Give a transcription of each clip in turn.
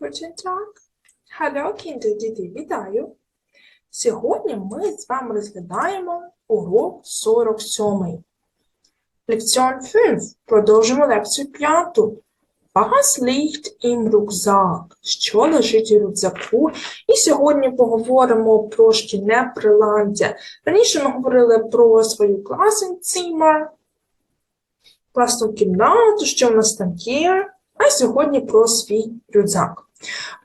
Tag. Hello, Kinder, діти, вітаю. Сьогодні ми з вами розглядаємо урок 47. Лекціон 5. Продовжимо лекцію 5. Was liegt im Rucksack? Що лежить у рюкзаку? І сьогодні поговоримо про шкільне приладдя. Раніше ми говорили про свою Klassenzimmer, класну кімнату, що в нас там є, а сьогодні про свій рюкзак.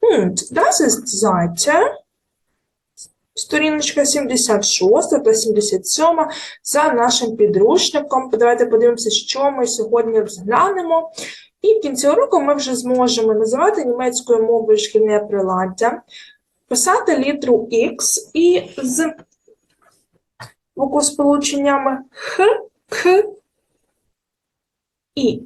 Und das ist Seite, сторіночка 76 та 77 за нашим підручником. Давайте подивимося, що ми сьогодні розглянемо. І в кінці уроку ми вже зможемо називати німецькою мовою шкільне приладдя, писати літру X і з буквосполученнями Х, К, І.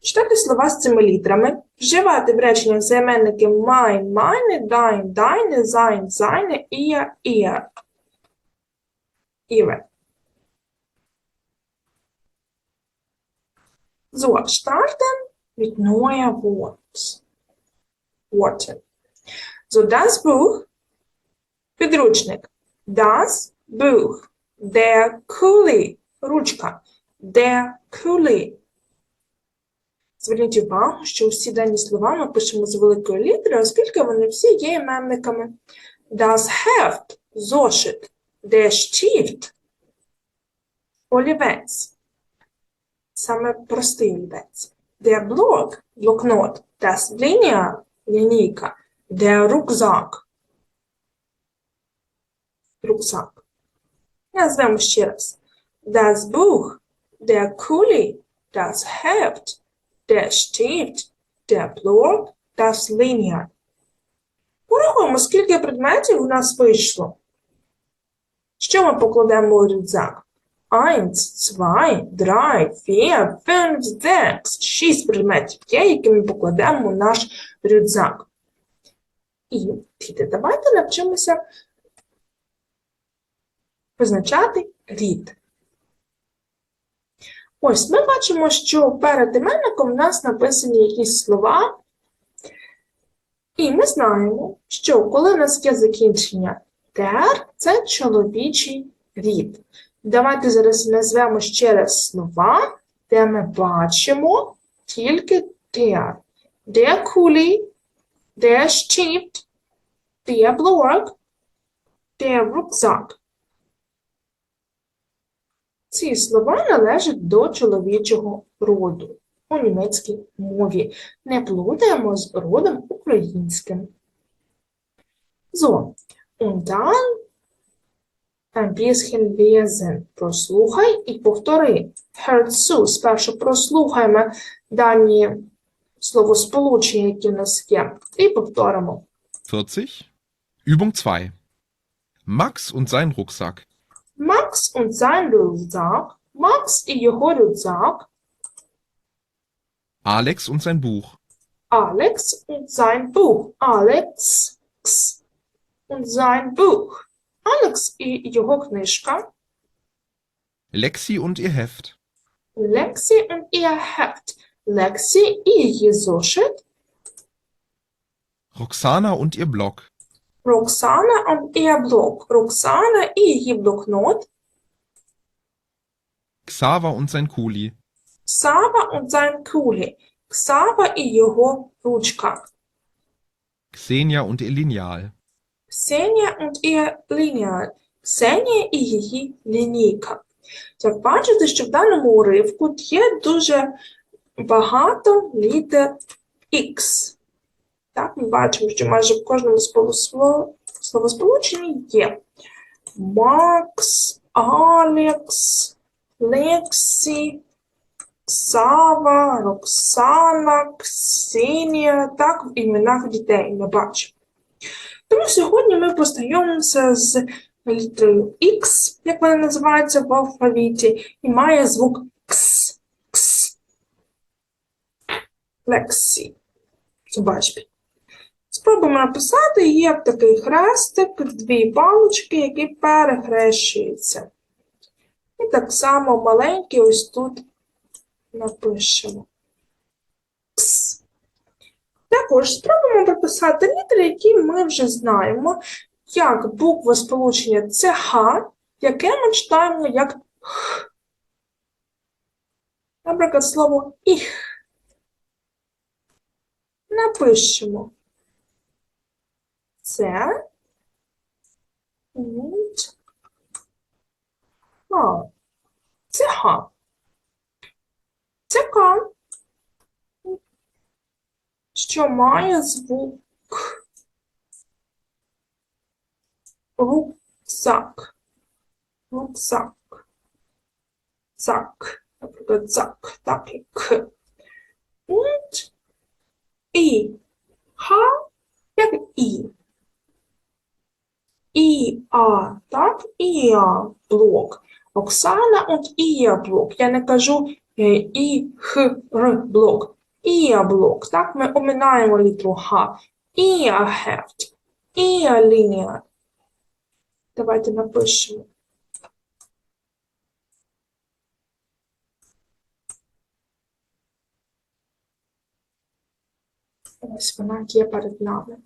Читати слова з цими літрами, вживати в реченнях займенники mein, meine, dein, deine, sein, seine, ihr, ihr. Ihre. So, starten mit neuer Wort. Worte. So, das Buch. Das Buch. Der Kuli, ручка. Der Kuli. Зверніть увагу, що усі дані слова ми пишемо з великої літери, оскільки вони всі є іменниками. Das Heft – зошит, der Stift – олівець, саме простий олівець. Der Block – блокнот, das Lineal – лінійка, der Rucksack – рюкзак. Назвемо ще раз. Das Buch, der Kuli, das Heft – der Stift, der Block, das Lineal. Порахуємо, скільки предметів у нас вийшло. Що ми покладемо у рюкзак? 1, 2, 3, 4, 5, 6. 6 предметів є, які ми покладемо у наш рюкзак. І, діти, давайте навчимося визначати рід. Ось ми бачимо, що перед іменником в нас написані якісь слова, і ми знаємо, що коли у нас є закінчення тер, це чоловічий рід. Давайте зараз назвемо ще раз слова, де ми бачимо тільки тер. Der Kuli, der Stift, der Block, der Rucksack. Ці слова належать до чоловічого роду у німецькій мові. Не плутаємо з родом українським. So, und dann ein bisschen lesen. Прослухай і повтори. Hör zu. Спершу прослухаємо дані словосполучення, які в нас є, і повторимо. 40. Übung 2. Max und sein Rucksack. Макс und sein Rucksack. Макс і його рюкзак. Alex und sein Buch. Alex und sein Buch. Alex x, und sein Buch. Алекс і його книжка. Lexi und ihr Heft. Lexi und ihr Heft. Лексі і її зошит. Roxana und ihr Block. Роксана ihr Block. Роксана і її блокнот. Xaver und sein Kuli. Ксава und sein Kuli. Ксава і його ручка. Xenia und ihr Lineal. Ксенія und ihr Lineal. Ксенія і її лінійка. Як бачите, що в даному уривку є дуже багато літер X. Так, ми бачимо, що майже в кожному словосполученні є Макс, Алекс, Лексі, Сава, Роксана, Ксенія, так, в іменах дітей ми бачимо. Тому сьогодні ми познайомимося з літерою X, як вона називається в алфавіті, і має звук Кс. Кс. Лексі. Побачите. Спробуємо написати, є такий хрестик, дві палочки, які перехрещуються. І так само маленький ось тут напишемо. Кс. Також спробуємо прописати літери, які ми вже знаємо, як буква сполучення ЦХ, яке ми читаємо як Х. Наприклад, слово «іх». Напишемо це und Х. Це Х. Це К, що має звук. Рюкзак. Рюкзак. Зак. Наприклад, зак. Так, як К. Und І. Х, як І. І, а, так, і, а, блок. Оксана und Ія блок. Я не кажу е, і, х, р блок. Ія блок. Так, ми оминаємо літеру Х. Ія хефт. Ія лінія. Давайте напишемо. Ось вона є перед нами.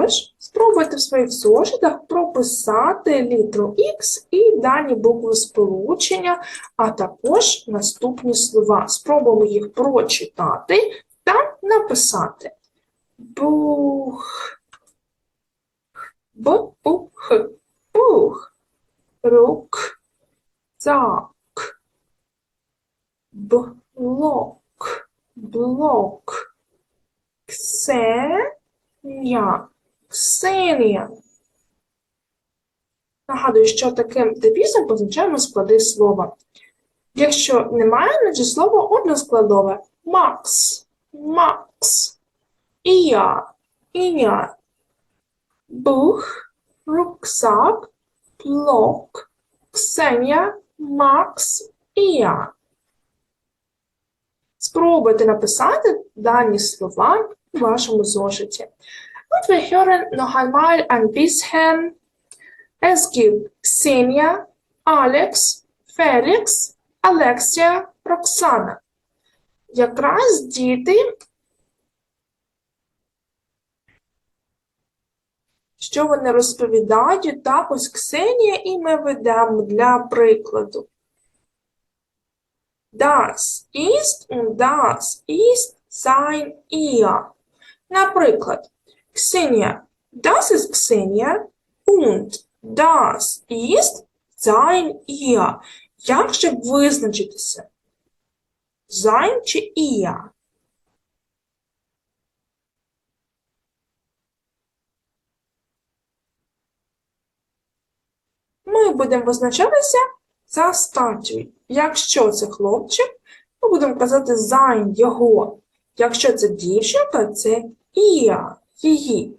Тож, спробуйте в своїх зошитах прописати літеру X і дані букви сполучення, а також наступні слова. Спробуємо їх прочитати та написати. Бух. Бух. Бух. Рук. Цак. Блок. Блок. Ксенія. Ксенія. Нагадую, що таким девізом позначаємо склади слова. Якщо немає, значить слово односкладове. Макс. Макс. Ія. Ія. Бух. Рюкзак. Блок. Ксенія. Макс. Ія. Спробуйте написати дані слова у вашому зошиті. Und wir hören noch einmal ein bisschen. Es gibt Xenia, Alex, Felix, Alexia, Roxana. Якраз діти, що вони розповідають, так ось Ксенія, і ми ведемо для прикладу. Das ist und das ist sein ihr. Наприклад, Ксенія, das ist Ксенія und das ist sein ihr. Як же визначитися? Sein чи ihr? Ми будемо визначатися за статтю. Якщо це хлопчик, ми будемо казати sein, його. Якщо це дівчинка, це ihr, її.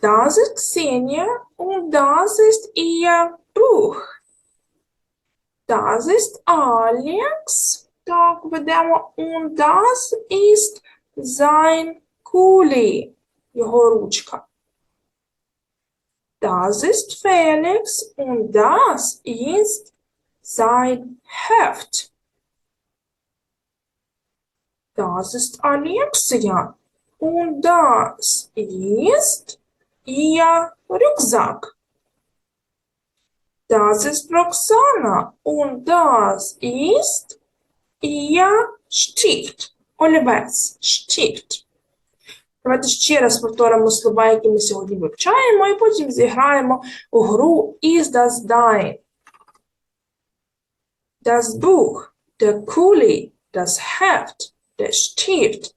Das ist Xenia und das ist ihr Buch. Das ist Alex. Так, ведемо. Und das ist sein Kuli. Його ручка. Das ist Felix und das ist sein Heft. Das ist Alexia und das ist ihr Rucksack. Das ist Roxana und das ist ihr Stift. Олівець, Stift. Давайте ще раз повторимо слова, які ми сьогодні вивчаємо, і потім зіграємо у гру Is das dein? Das Buch, der Kuli, das Heft, der Stift,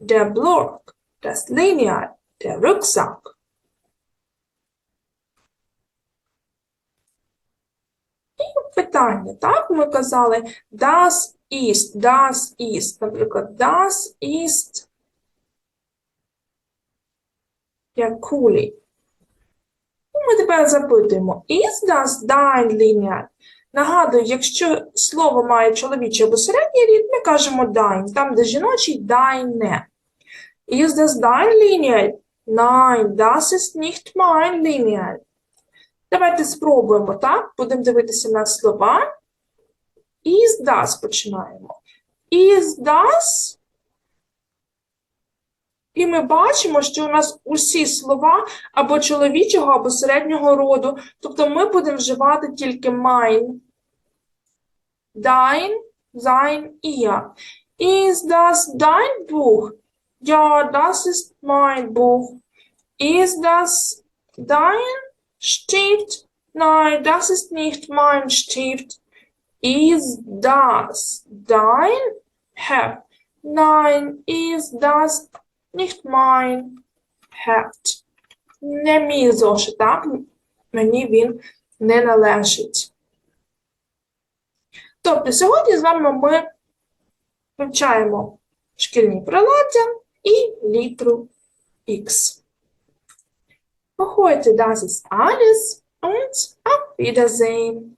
der Block, das Lineal, der Rucksack. І питання, так? Ми казали das ist, das ist, наприклад, das ist der Kuli. Ми тепер запитуємо, is das dein Lineal? Нагадую, якщо слово має чоловічий або середній рід, ми кажемо dein. Там, де жіночий, deine. Is das dein Lineal? Nein, das ist nicht mein Lineal. Давайте спробуємо, так? Будемо дивитися на слова. Is das починаємо. Is das І ми бачимо, що у нас усі слова або чоловічого, або середнього роду. Тобто ми будемо вживати тільки mein. Dein, sein, ihr. Ist das dein Buch? Ja, das ist mein Buch. Ist das dein Stift? Nein, das ist nicht mein Stift. Ist das dein Heft? Nein, ist das nicht mein Heft. Не мій зошит, так? Мені він не належить. Тобто сьогодні з вами ми вивчаємо шкільні приладдя і літеру X. Heute das ist alles und auf Wiedersehen.